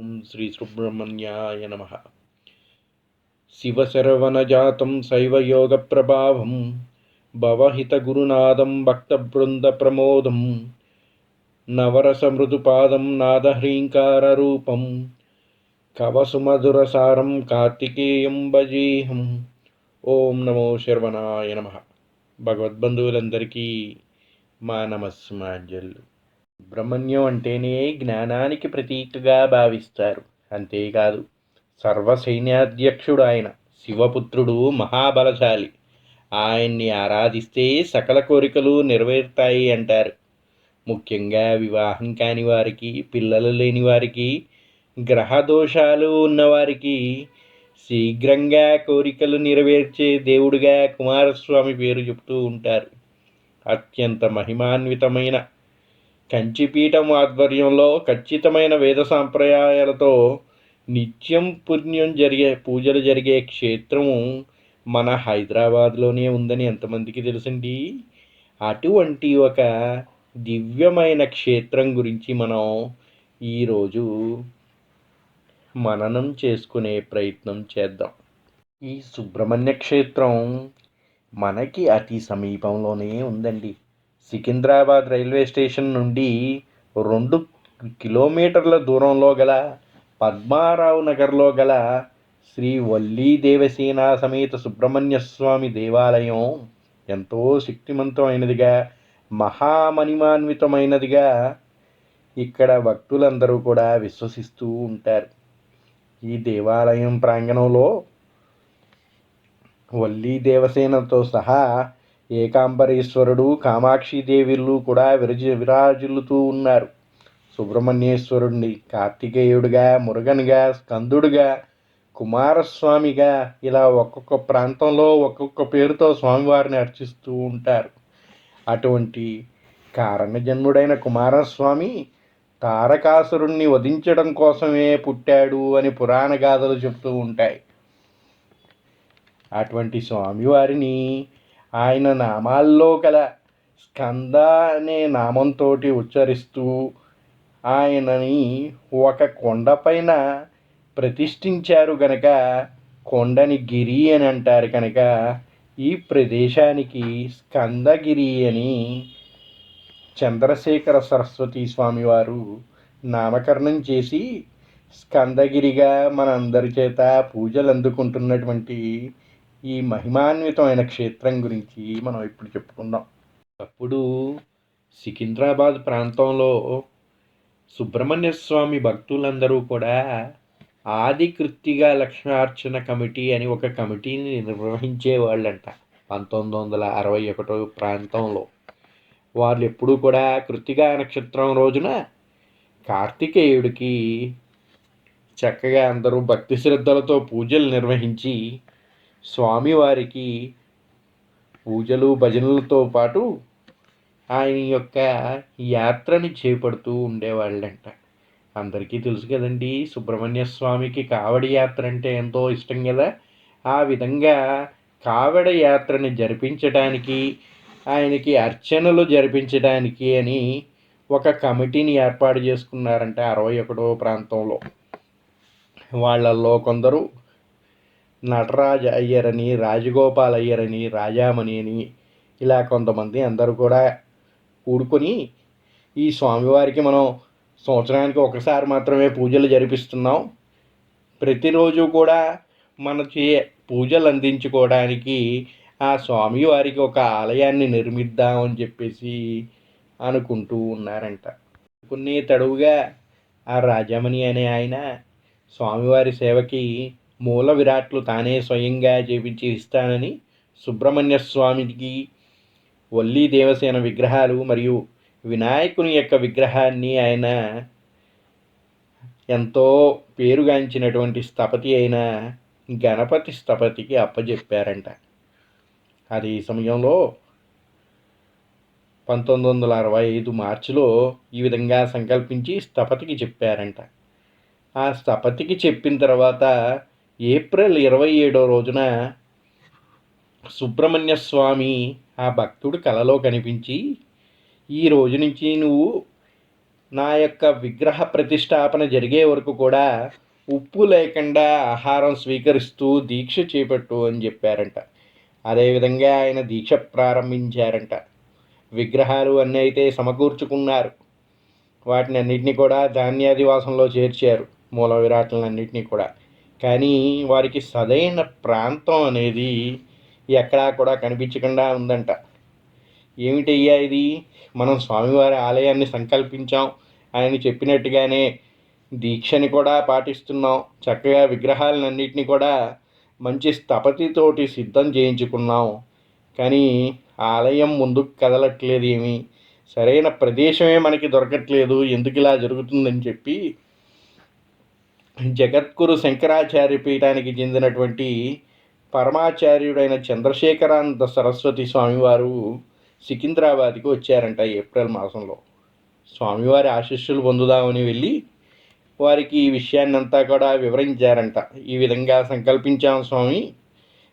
ఓం శ్రీ సుబ్రహ్మణ్యాయ నమ. శివశరవణజాతం శైవయోగప్రభావం భవహితగురునాదం భక్తబృందప్రమోదం నవరసమృదుపాదం నాదహ్రీంకారూపం కవసుమధురసారం కార్తికేయం భజేహం ఓం నమో శర్వణాయ నమ. భగవద్బంధువులందరికీ మా నమస్మాజల్లు సుబ్రహ్మణ్యం అంటేనే జ్ఞానానికి ప్రతీకగా భావిస్తారు. అంతేకాదు సర్వసైన్యాధ్యక్షుడు ఆయన శివపుత్రుడు మహాబలశాలి. ఆయన్ని ఆరాధిస్తే సకల కోరికలు నెరవేరుతాయి అంటారు. ముఖ్యంగా వివాహం కాని వారికి పిల్లలు లేని వారికి గ్రహ దోషాలు ఉన్నవారికి శీఘ్రంగా కోరికలు నెరవేర్చే దేవుడిగా కుమారస్వామి పేరు చెప్తూ ఉంటారు. అత్యంత మహిమాన్వితమైన కంచిపీఠం ఆధ్వర్యంలో ఖచ్చితమైన వేద సాంప్రదాయాలతో నిత్యం పుణ్యం జరిగే పూజలు జరిగే క్షేత్రము మన హైదరాబాద్లోనే ఉందని ఎంతమందికి తెలుసండి? అటువంటి ఒక దివ్యమైన క్షేత్రం గురించి మనం ఈరోజు మననం చేసుకునే ప్రయత్నం చేద్దాం. ఈ సుబ్రహ్మణ్య క్షేత్రం మనకి అతి సమీపంలోనే ఉందండి. సికింద్రాబాద్ రైల్వే స్టేషన్ నుండి రెండు కిలోమీటర్ల దూరంలో గల పద్మారావు నగర్లో గల శ్రీ వల్లీ దేవసేన సమేత సుబ్రహ్మణ్య స్వామి దేవాలయం ఎంతో శక్తివంతమైనదిగా మహామణిమాన్వితమైనదిగా ఇక్కడ భక్తులందరూ కూడా విశ్వసిస్తూ ఉంటారు. ఈ దేవాలయం ప్రాంగణంలో వల్లీ దేవసేనతో సహా ఏకాంబరేశ్వరుడు కామాక్షిదేవిలు కూడా విరజ విరాజిల్లుతూ ఉన్నారు. సుబ్రహ్మణ్యేశ్వరుడిని కార్తికేయుడిగా మురుగన్గా స్కందుడిగా కుమారస్వామిగా ఇలా ఒక్కొక్క ప్రాంతంలో ఒక్కొక్క పేరుతో స్వామివారిని అర్చిస్తూ ఉంటారు. అటువంటి కారణజన్ముడైన కుమారస్వామి తారకాసురుణ్ణి వధించడం కోసమే పుట్టాడు అని పురాణ గాథలు చెప్తూ ఉంటాయి. అటువంటి స్వామివారిని ఆయన నామాల్లో గల స్కంద అనే నామంతో ఉచ్చరిస్తూ ఆయనని ఒక కొండపైన ప్రతిష్ఠించారు గనక కొండని గిరి అని అంటారు కనుక ఈ ప్రదేశానికి స్కందగిరి అని చంద్రశేఖర సరస్వతి స్వామివారు నామకరణం చేసి స్కందగిరిగా మనందరి చేత పూజలు అందుకుంటున్నటువంటి ఈ మహిమాన్వితమైన క్షేత్రం గురించి మనం ఇప్పుడు చెప్పుకుందాం. అప్పుడు సికింద్రాబాద్ ప్రాంతంలో సుబ్రహ్మణ్య స్వామి భక్తులందరూ కూడా ఆది కృత్తిగా లక్ష్మార్చన కమిటీ అని ఒక కమిటీని నిర్వహించేవాళ్ళంట పంతొమ్మిది వందల అరవై ఒకటో ప్రాంతంలో. వాళ్ళు ఎప్పుడూ కూడా కృత్తిగా నక్షత్రం రోజున కార్తికేయుడికి చక్కగా అందరూ భక్తి శ్రద్ధలతో పూజలు నిర్వహించి స్వామివారికి పూజలు భజనలతో పాటు ఆయన యొక్క యాత్రని చేపడుతూ ఉండేవాళ్ళంట. అందరికీ తెలుసు కదండి సుబ్రహ్మణ్య స్వామికి కావడి యాత్ర అంటే ఎంతో ఇష్టం కదా ఆ విధంగా కావడ యాత్రని జరిపించడానికి ఆయనకి అర్చనలు జరిపించడానికి అని ఒక కమిటీని ఏర్పాటు చేసుకున్నారంటే అరవై ఒకటో ప్రాంతంలో. వాళ్ళల్లో కొందరు నటరాజ అయ్యరని రాజగోపాల్ అయ్యరని రాజామణి అని ఇలా కొంతమంది అందరూ కూడా కూడుకొని ఈ స్వామివారికి మనం సంవత్సరానికి ఒకసారి మాత్రమే పూజలు జరిపిస్తున్నాం. ప్రతిరోజు కూడా మన చే పూజలు అందించుకోవడానికి ఆ స్వామివారికి ఒక ఆలయాన్ని నిర్మిద్దామని చెప్పేసి అనుకుంటూ ఉన్నారంట. కొన్ని తడువుగా ఆ రాజమణి అనే ఆయన స్వామివారి సేవకి మూల విరాట్లు తానే స్వయంగా చేపించి ఇస్తానని సుబ్రహ్మణ్య స్వామికి వల్లీ దేవసేన విగ్రహాలు మరియు వినాయకుని యొక్క విగ్రహాన్ని ఆయన ఎంతో పేరుగాంచినటువంటి స్థపతి అయిన గణపతి స్థపతికి అప్పజెప్పారంట. అది ఈ సమయంలో పంతొమ్మిది వందల అరవై ఐదు మార్చిలో ఈ విధంగా సంకల్పించి స్థపతికి చెప్పారంట. ఆ స్థపతికి చెప్పిన తర్వాత ఏప్రిల్ ఇరవై ఏడో రోజున సుబ్రహ్మణ్య స్వామి ఆ భక్తుడు కలలో కనిపించి ఈ రోజు నుంచి నువ్వు నా యొక్క విగ్రహ ప్రతిష్టాపన జరిగే వరకు కూడా ఉప్పు లేకుండా ఆహారం స్వీకరిస్తూ దీక్ష చేపట్టు అని చెప్పారంట. అదేవిధంగా ఆయన దీక్ష ప్రారంభించారంట. విగ్రహాలు అన్నీ అయితే సమకూర్చుకున్నారు. వాటిని అన్నింటినీ కూడా ధాన్యాదివాసంలో చేర్చారు. మూల విరాట్లన్నింటినీ కూడా. కానీ వారికి సరైన ప్రాంతం అనేది ఎక్కడా కూడా కనిపించకుండా ఉందంట. ఏమిటయ్యా ఇది? మనం స్వామివారి ఆలయాన్ని సంకల్పించాం ఆయన చెప్పినట్టుగానే దీక్షని కూడా పాటిస్తున్నాం. చక్కగా విగ్రహాలన్నింటినీ కూడా మంచి స్థపతితోటి సిద్ధం చేయించుకున్నాం. కానీ ఆలయం ముందుకు కదలట్లేదు ఏమి సరైన ప్రదేశమే మనకి దొరకట్లేదు. ఎందుకు ఇలా జరుగుతుందని చెప్పి జగద్గురు శంకరాచార్య పీఠానికి చెందినటువంటి పరమాచార్యుడైన చంద్రశేఖరానంద సరస్వతి స్వామివారు సికింద్రాబాద్కి వచ్చారంట ఏప్రిల్ మాసంలో. స్వామివారి ఆశీస్సులు పొందుదామని వెళ్ళి వారికి ఈ విషయాన్నంతా కూడా వివరించారంట. ఈ విధంగా సంకల్పించాం స్వామి.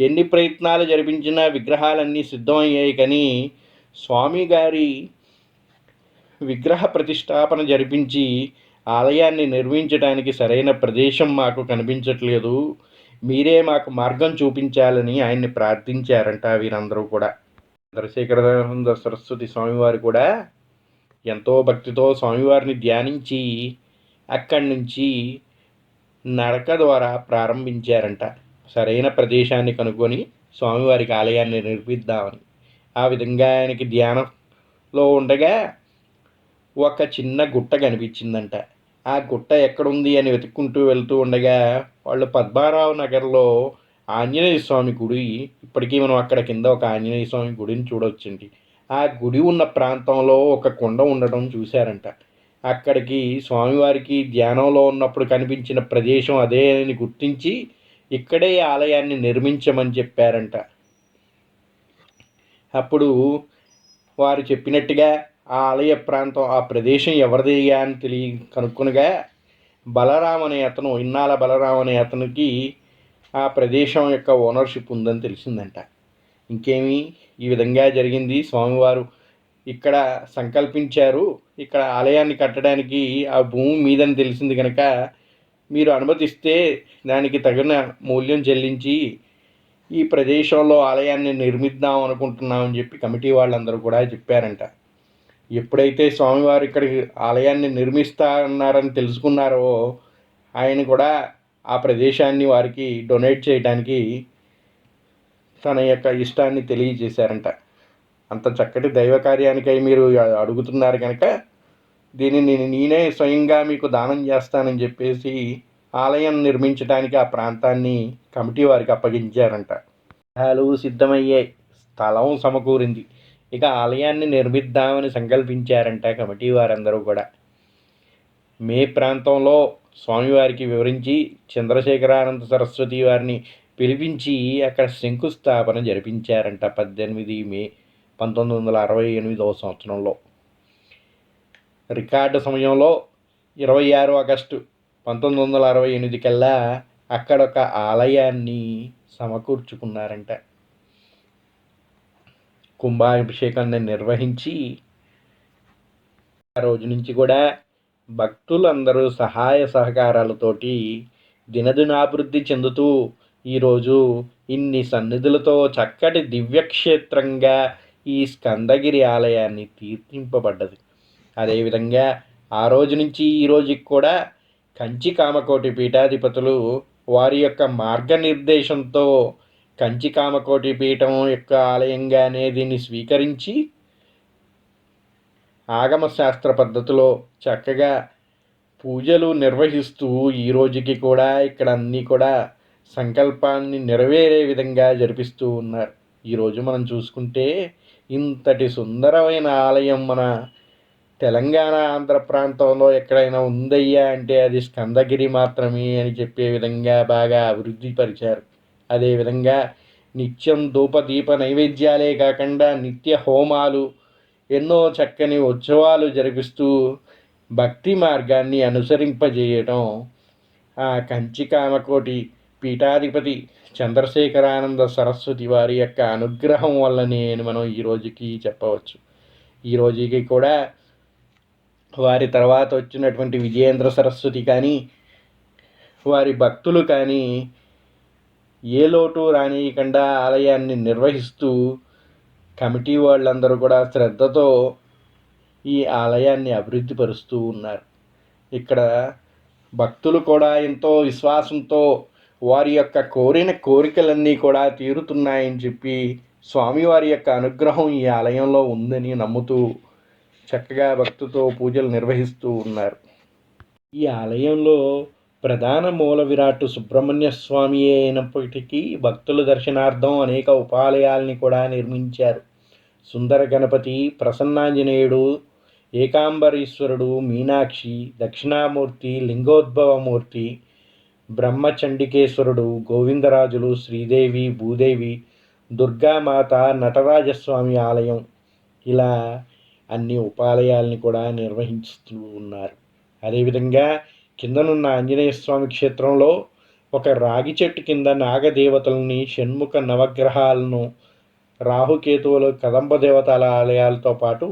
ఎన్ని ప్రయత్నాలు జరిపించినా విగ్రహాలన్నీ సిద్ధమయ్యాయి కానీ స్వామి గారి విగ్రహ ప్రతిష్టాపన జరిపించి ఆలయాన్ని నిర్మించడానికి సరైన ప్రదేశం మాకు కనిపించట్లేదు. మీరే మాకు మార్గం చూపించాలని ఆయన్ని ప్రార్థించారంట వీరందరూ కూడా. చంద్రశేఖరానంద సరస్వతి స్వామివారు కూడా ఎంతో భక్తితో స్వామివారిని ధ్యానించి అక్కడి నుంచి నడక ద్వారా ప్రారంభించారంట. సరైన ప్రదేశాన్ని కనుగొని స్వామివారికి ఆలయాన్ని నిర్మిద్దామని. ఆ విధంగా ఆయనకి ధ్యానంలో ఉండగా ఒక చిన్న గుట్ట కనిపించిందంట. ఆ గుట్ట ఎక్కడుంది అని వెతుక్కుంటూ వెళ్తూ ఉండగా వాళ్ళు పద్మారావు నగర్లో ఆంజనేయ స్వామి గుడి ఇప్పటికీ మనం అక్కడ కింద ఒక ఆంజనేయ స్వామి గుడిని చూడవచ్చండి ఆ గుడి ఉన్న ప్రాంతంలో ఒక కొండ ఉండడం చూశారంట. అక్కడికి స్వామివారికి ధ్యానంలో ఉన్నప్పుడు కనిపించిన ప్రదేశం అదే అని గుర్తించి ఇక్కడే ఆలయాన్ని నిర్మించమని చెప్పారంట. అప్పుడు వారు చెప్పినట్టుగా ఆ ఆలయ ప్రాంతం ఆ ప్రదేశం ఎవరిది అని తెలియ కనుక్కునగా బలరాం అనే అతను ఇన్నాళ్ళ బలరాం అనే అతనికి ఆ ప్రదేశం యొక్క ఓనర్షిప్ ఉందని తెలిసిందంట. ఇంకేమి? ఈ విధంగా జరిగింది. స్వామివారు ఇక్కడ సంకల్పించారు. ఇక్కడ ఆలయాన్ని కట్టడానికి ఆ భూమి మీదని తెలిసింది కనుక మీరు అనుమతిస్తే దానికి తగిన మూల్యం చెల్లించి ఈ ప్రదేశంలో ఆలయాన్ని నిర్మిద్దాం అనుకుంటున్నామని చెప్పి కమిటీ వాళ్ళందరూ కూడా చెప్పారంట. ఎప్పుడైతే స్వామివారు ఇక్కడ ఆలయాన్ని నిర్మిస్తా ఉన్నారని తెలుసుకున్నారో ఆయన కూడా ఆ ప్రదేశాన్ని వారికి డొనేట్ చేయడానికి తన యొక్క ఇష్టాన్ని తెలియజేశారంట. అంత చక్కటి దైవ కార్యానికై మీరు అడుగుతున్నారు కనుక దీనిని నేనే స్వయంగా మీకు దానం చేస్తానని చెప్పేసి ఆలయం నిర్మించడానికి ఆ ప్రాంతాన్ని కమిటీ వారికి అప్పగించారంట. సిద్ధమయ్యాయి స్థలం సమకూరింది. ఇక ఆలయాన్ని నిర్మిద్దామని సంకల్పించారంట కమిటీ వారందరూ కూడా. మే ప్రాంతంలో స్వామివారికి వివరించి చంద్రశేఖరానంద సరస్వతి వారిని పిలిపించి అక్కడ శంకుస్థాపన జరిపించారంట పద్దెనిమిది మే పంతొమ్మిది వందల అరవై ఎనిమిదవ సంవత్సరంలో. రికార్డు సమయంలో ఇరవై ఆరు ఆగస్టు పంతొమ్మిది వందల అరవై ఎనిమిది కల్లా అక్కడ ఒక ఆలయాన్ని సమకూర్చుకున్నారంట. కుంభాభిషేకాన్ని నిర్వహించి ఆ రోజు నుంచి కూడా భక్తులందరూ సహాయ సహకారాలతోటి దినదినాభివృద్ధి చెందుతూ ఈరోజు ఇన్ని సన్నిధులతో చక్కటి దివ్యక్షేత్రంగా ఈ స్కందగిరి ఆలయాన్ని తీర్థింపబడ్డది అదేవిధంగా ఆ రోజు నుంచి ఈ రోజుకి కూడా కంచి కామకోటి పీఠాధిపతులు వారి యొక్క మార్గనిర్దేశంతో కంచి కామకోటి పీఠం యొక్క ఆలయంగానే దీన్ని స్వీకరించి ఆగమ శాస్త్ర పద్ధతిలో చక్కగా పూజలు నిర్వహిస్తూ ఈ రోజుకి కూడా ఇక్కడ అన్నీ కూడా సంకల్పాన్ని నెరవేరే విధంగా జరిపిస్తూ ఉన్నారు. ఈరోజు మనం చూసుకుంటే ఇంతటి సుందరమైన ఆలయం మన తెలంగాణ ఆంధ్ర ప్రాంతంలో ఎక్కడైనా ఉందయ్యా అంటే అది స్కందగిరి మాత్రమే అని చెప్పే విధంగా బాగా అభివృద్ధి పరిచారు. అదేవిధంగా నిత్యం ధూపదీప నైవేద్యాలే కాకుండా నిత్య హోమాలు ఎన్నో చక్కని ఉత్సవాలు జరిపిస్తూ భక్తి మార్గాన్ని అనుసరింపజేయటం. ఆ కంచి కామకోటి పీఠాధిపతి చంద్రశేఖరానంద సరస్వతి వారి యొక్క అనుగ్రహం వల్లనే మనం ఈ రోజుకి చెప్పవచ్చు. ఈ రోజుకి కూడా వారి తర్వాత వచ్చినటువంటి విజయేంద్ర సరస్వతి కానీ వారి భక్తులు కానీ ఏ లోటు రానియకుండా ఆలయాన్ని నిర్వహిస్తూ కమిటీ వాళ్ళందరూ కూడా శ్రద్ధతో ఈ ఆలయాన్ని అభివృద్ధి పరుస్తూ ఉన్నారు. ఇక్కడ భక్తులు కూడా ఎంతో విశ్వాసంతో వారి యొక్క కోరిన కోరికలన్నీ కూడా తీరుతున్నాయని చెప్పి స్వామివారి యొక్క అనుగ్రహం ఈ ఆలయంలో ఉందని నమ్ముతూ చక్కగా భక్తితో పూజలు నిర్వహిస్తూ ఉన్నారు. ఈ ఆలయంలో ప్రధాన మూల విరాట్టు సుబ్రహ్మణ్య స్వామి అయినప్పటికీ భక్తుల దర్శనార్థం అనేక ఉపాలయాల్ని కూడా నిర్మించారు. సుందర గణపతి ప్రసన్నాంజనేయుడు ఏకాంబరీశ్వరుడు మీనాక్షి దక్షిణామూర్తి లింగోద్భవమూర్తి బ్రహ్మచండికేశ్వరుడు గోవిందరాజులు శ్రీదేవి భూదేవి దుర్గామాత నటరాజస్వామి ఆలయం ఇలా అన్ని ఉపాలయాల్ని కూడా నిర్వహిస్తూ ఉన్నారు. అదేవిధంగా కిందనున్న ఆంజనేయ స్వామి క్షేత్రంలో ఒక రాగి చెట్టు కింద నాగదేవతలని షణ్ముఖ నవగ్రహాలను రాహుకేతువులు కదంబ దేవతల ఆలయాలతో పాటు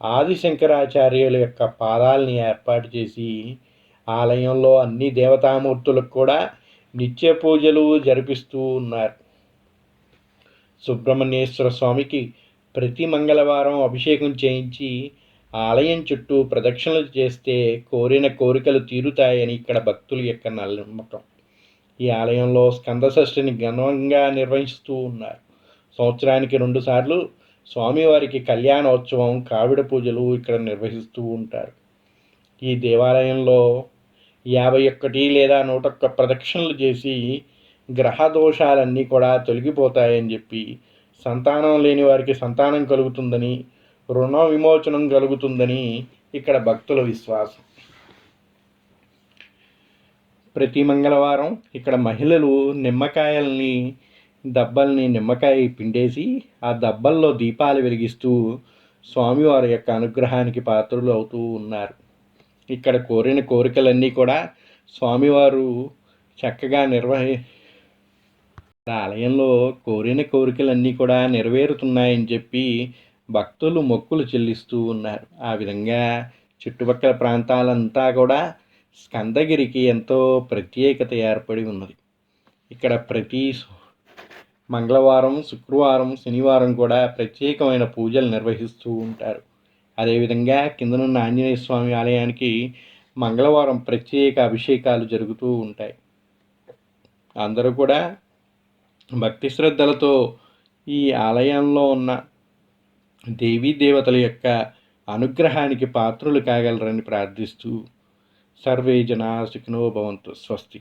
ఆదిశంకరాచార్యుల యొక్క పాదాలని ఏర్పాటు చేసి ఆలయంలో అన్ని దేవతామూర్తులకు కూడా నిత్య పూజలు జరిపిస్తూ ఉన్నారు. సుబ్రహ్మణ్యేశ్వర స్వామికి ప్రతి మంగళవారం అభిషేకం చేయించి ఆలయం చుట్టూ ప్రదక్షిణలు చేస్తే కోరిన కోరికలు తీరుతాయని ఇక్కడ భక్తుల యొక్క నమ్మకం. ఈ ఆలయంలో స్కందషష్ఠిని ఘనంగా నిర్వహిస్తూ ఉన్నారు. సంవత్సరానికి రెండుసార్లు స్వామివారికి కళ్యాణోత్సవం కావిడ పూజలు ఇక్కడ నిర్వహిస్తూ ఉంటారు. ఈ దేవాలయంలో యాభై ఒక్కటి లేదా నూట ఒక్క ప్రదక్షిణలు చేసి గ్రహ దోషాలన్నీ కూడా తొలగిపోతాయని చెప్పి సంతానం లేని వారికి సంతానం కలుగుతుందని రుణ విమోచనం కలుగుతుందని ఇక్కడ భక్తుల విశ్వాసం. ప్రతి మంగళవారం ఇక్కడ మహిళలు నిమ్మకాయల్ని దబ్బల్ని నిమ్మకాయ పిండేసి ఆ దబ్బల్లో దీపాలు వెలిగిస్తూ స్వామివారి యొక్క అనుగ్రహానికి పాత్రలు అవుతూ ఉన్నారు. ఇక్కడ కోరిన కోరికలన్నీ కూడా స్వామివారు చక్కగా నిర్వహి ఆలయంలో కోరిన కోరికలన్నీ కూడా నెరవేరుతున్నాయని చెప్పి భక్తులు మొక్కులు చెల్లిస్తూ ఉన్నారు. ఆ విధంగా చుట్టుపక్కల ప్రాంతాలంతా కూడా స్కందగిరికి ఎంతో ప్రత్యేకత ఏర్పడి ఉన్నది. ఇక్కడ ప్రతి మంగళవారం శుక్రవారం శనివారం కూడా ప్రత్యేకమైన పూజలు నిర్వహిస్తూ ఉంటారు. అదేవిధంగా కిందనున్న ఆంజనేయ స్వామి ఆలయానికి మంగళవారం ప్రత్యేక అభిషేకాలు జరుగుతూ ఉంటాయి. అందరూ కూడా భక్తి శ్రద్ధలతో ఈ ఆలయంలో ఉన్న దేవీ దేవతల యొక్క అనుగ్రహానికి పాత్రులు కాగలరని ప్రార్థిస్తూ సర్వే జనా సుఖినో భవంతు. స్వస్తి.